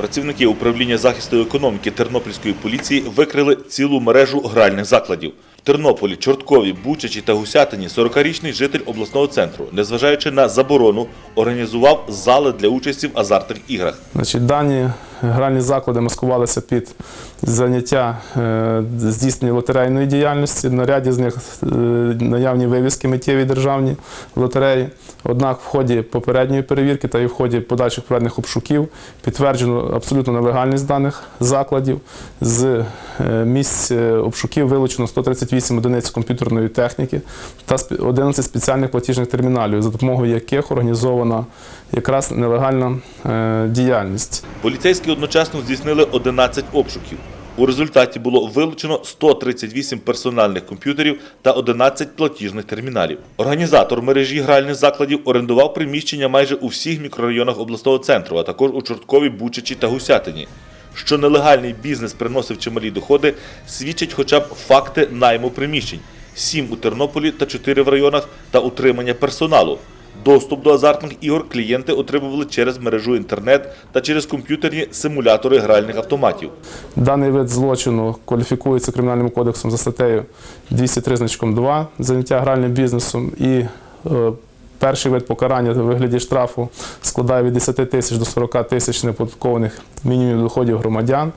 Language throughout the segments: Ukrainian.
Працівники управління захисту економіки Тернопільської поліції викрили цілу мережу гральних закладів. В Тернополі, Чорткові, Бучачі та Гусятині 40-річний житель обласного центру, незважаючи на заборону, організував зали для участі в азартних іграх. Значить, дані гральні заклади маскувалися під заняття е, здійснення лотерейної діяльності. На ряді з них е, наявні вивіски миттєві державні лотереї. Однак в ході попередньої перевірки та і в ході подальших проведених обшуків підтверджено абсолютно нелегальність даних закладів. З е, місць обшуків вилучено 138 одиниць комп'ютерної техніки та 11 спеціальних платіжних терміналів, за допомогою яких організована якраз нелегальна діяльність. Поліцейські одночасно здійснили 11 обшуків. У результаті було вилучено 138 персональних комп'ютерів та 11 платіжних терміналів. Організатор мережі гральних закладів орендував приміщення майже у всіх мікрорайонах обласного центру, а також у Чорткові, Бучачі та Гусятині. Що нелегальний бізнес приносив чималі доходи, свідчать хоча б факти найму приміщень: 7 у Тернополі та 4 в районах та утримання персоналу. Доступ до азартних ігор клієнти отримували через мережу інтернет та через комп'ютерні симулятори гральних автоматів. Даний вид злочину кваліфікується кримінальним кодексом за статтею 203 значком 2 заняття гральним бізнесом і е, перший вид покарання у вигляді штрафу складає від 10 тисяч до 40 тисяч неоподаткованих мінімумів доходів громадян.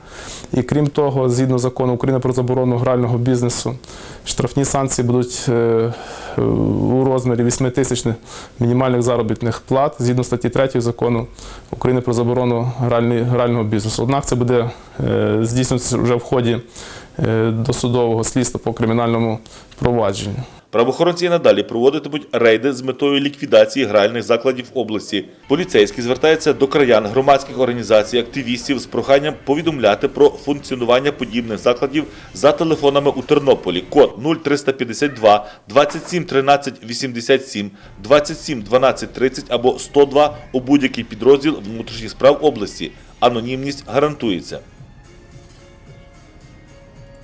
І крім того, згідно закону України про заборону грального бізнесу, штрафні санкції будуть е, у розмірі 8 тисяч мінімальних заробітних плат згідно статті 3 закону України про заборону грального бізнесу. Однак це буде е, здійснюватися вже в ході е, досудового слідства по кримінальному провадженню. Правоохоронці надалі проводитимуть рейди з метою ліквідації гральних закладів області. Поліцейські звертаються до краян, громадських організацій, активістів з проханням повідомляти про функціонування подібних закладів за телефонами у Тернополі. Код 0352 27 13 87 27 12 30 або 102 у будь-який підрозділ внутрішніх справ області. Анонімність гарантується.